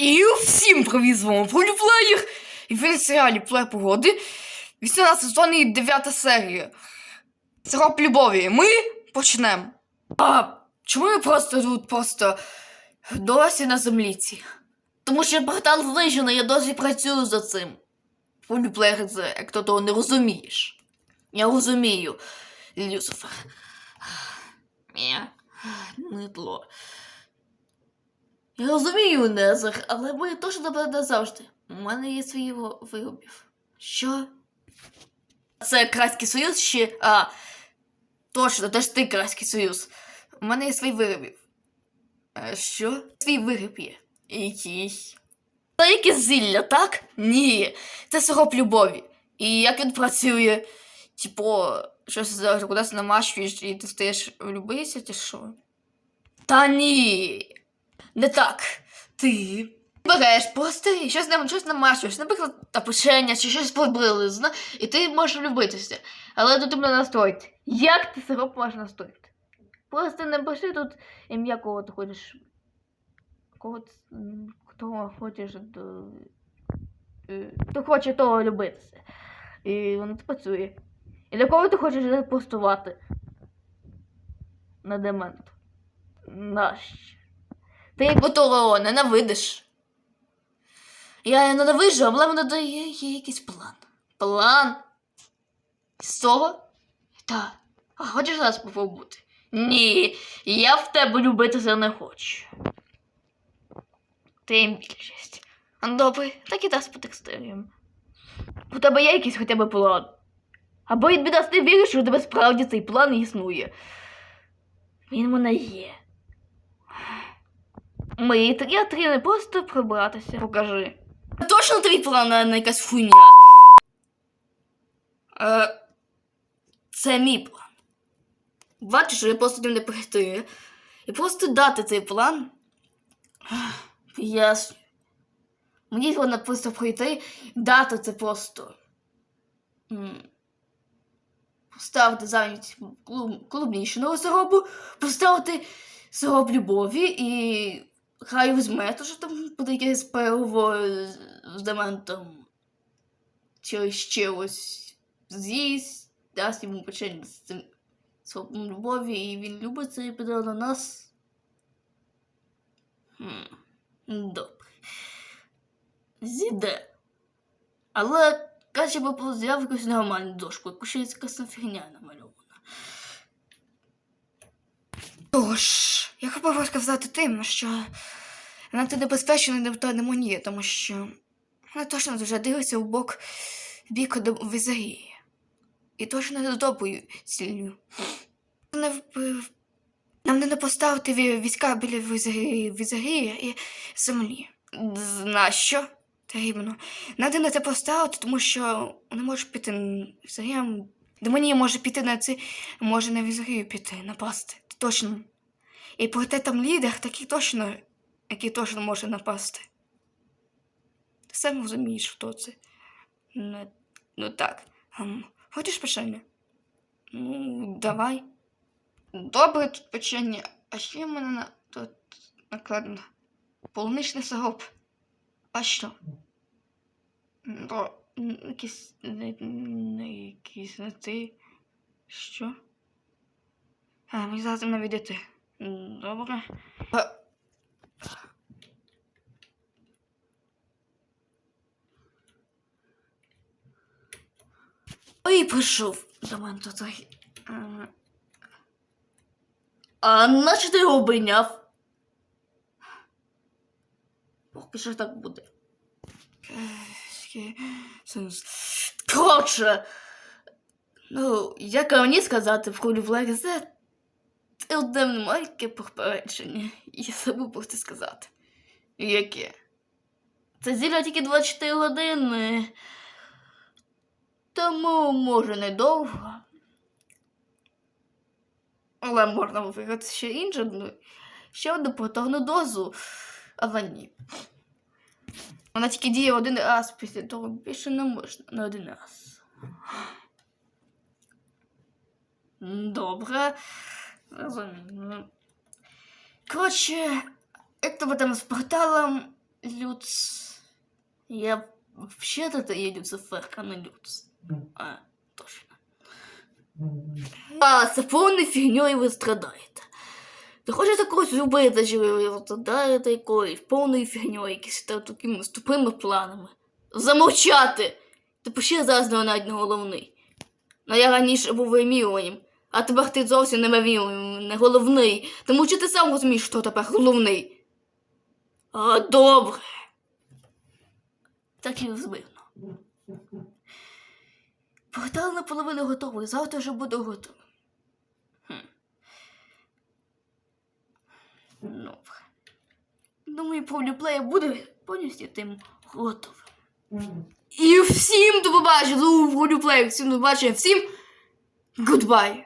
І всім привіт з вами. І ви на серіалі Плеєр погоди. 18 сезон і 9 серія. Сироп любові. Ми почнемо. А чому ви просто тут просто досі на землі ці? Тому що портал знищений, я досі працюю за цим. Поліплеєр це, того не розумієш. Я розумію, Люцифер. Я митло. Я розумію, Незер, але ми точно тебе не завжди. У мене є свої во- виробів. Що? Це Крайський Союз чи. А, точно, теж ти Крайський Союз. У мене є свій виробів. А що? Свій виріб є. Який? Це якесь зілля, так? Ні, це сироп любові. І як він працює? Типу, щось кудись намащуєш і ти стаєш влюбитися, чи що? Та ні. Не так. Ти береш просто і щось, нам- щось намащуєш, наприклад, та чи щось приблизно, і ти можеш влюбитися. Але тут треба настроїти. Як ти сироп можеш настроїти? Просто напиши тут ім'я, кого ти хочеш. Кого ти, хто хочеш до. е, Хто хоче того любитися. І воно працює. І для кого ти хочеш запустувати? На демент. Нащо? Ти як того ненавидиш. Я ненавиджу, але мене дає є якийсь план. План? З цього? Так. А хочеш зараз попробувати? Ні, я в тебе любитися не хочу. Тим більшість. Добре, так і дасть по текстуріям. У тебе є якийсь хоча б план. Або відбіда ти віриш, що у тебе справді цей план існує. Він мене є. Я три не просто прибратися. Покажи. Точно твій план а не якась хуйня. Е, це мій план. Бачиш, я просто не прийти. І просто дати цей план. Ясно. Мені треба просто прийти, дати це просто. Поставити замість клуб, клубнічного сиропу, поставити сироп любові і хай візьме, то що там буде якесь пиво з, дементом. Чи з чимось з'їсть, дасть йому печення з цим сиропом любові, і він любить це і піде на нас. Хм. Добре. Зіде. Але краще би взяв якусь нормальну дошку, яку ще якась фігня намальована. Тож, я хотів сказати тим, що надто небезпечно не та демонія, тому що вона точно дуже дивиться в бок бік Візарії. І точно не доброю ціллю. Не вбив. Нам не поставити війська біля Візарії і землі. Нащо? Потрібно. Надо на це поставити, тому що не може піти на Візаріям. Демонія може піти на це, може на Візарію піти, напасти. Точно. І проте там лідер такий точно, який точно може напасти. Ти сам розумієш, хто це. Ну, ну так. Ем, хочеш печення? Ну, давай. Добре тут печення. А що в мене на тут накладено? Полуничний сироп. А що? М, якісь не, не якісь не ти. Що? А, мені зараз не відійти. Добре. Ой, прийшов до мене тут. А наче ти його обійняв? Поки що так буде. Е, Сенс. Коротше, Ну, як мені сказати, в колі Влег це це одне маленьке попередження. Я забув просто сказати. Яке? Це зілля тільки 24 години. Тому, може, недовго. Але можна виграти ще інше, ну, ще одну повторну дозу. Але ні. Вона тільки діє один раз, після того більше не можна на один раз. Добре. Розумію. Коротше, як тебе там з порталом, Люц. Я вообще-то є Люцифер, а не Люц. А, точно. А, це повною фігньою ви страдаєте. Ви хочете когось любити, чи страдаєте якоюсь повною фігньою, якісь та такими тупими планами. Замовчати! Типу ще зараз не навіть не головний. Ну я раніше був вимірюванням, а тепер ти зовсім не вимірюванням, не головний. Тому що ти сам розумієш, хто тепер головний. А, добре. Так і звично. Портал наполовину готовий, завтра вже буде готовий. Добре. Думаю, повлюплея буде повністю тим готовим. І всім до побачення, повлюплея, всім до побачення, всім goodbye.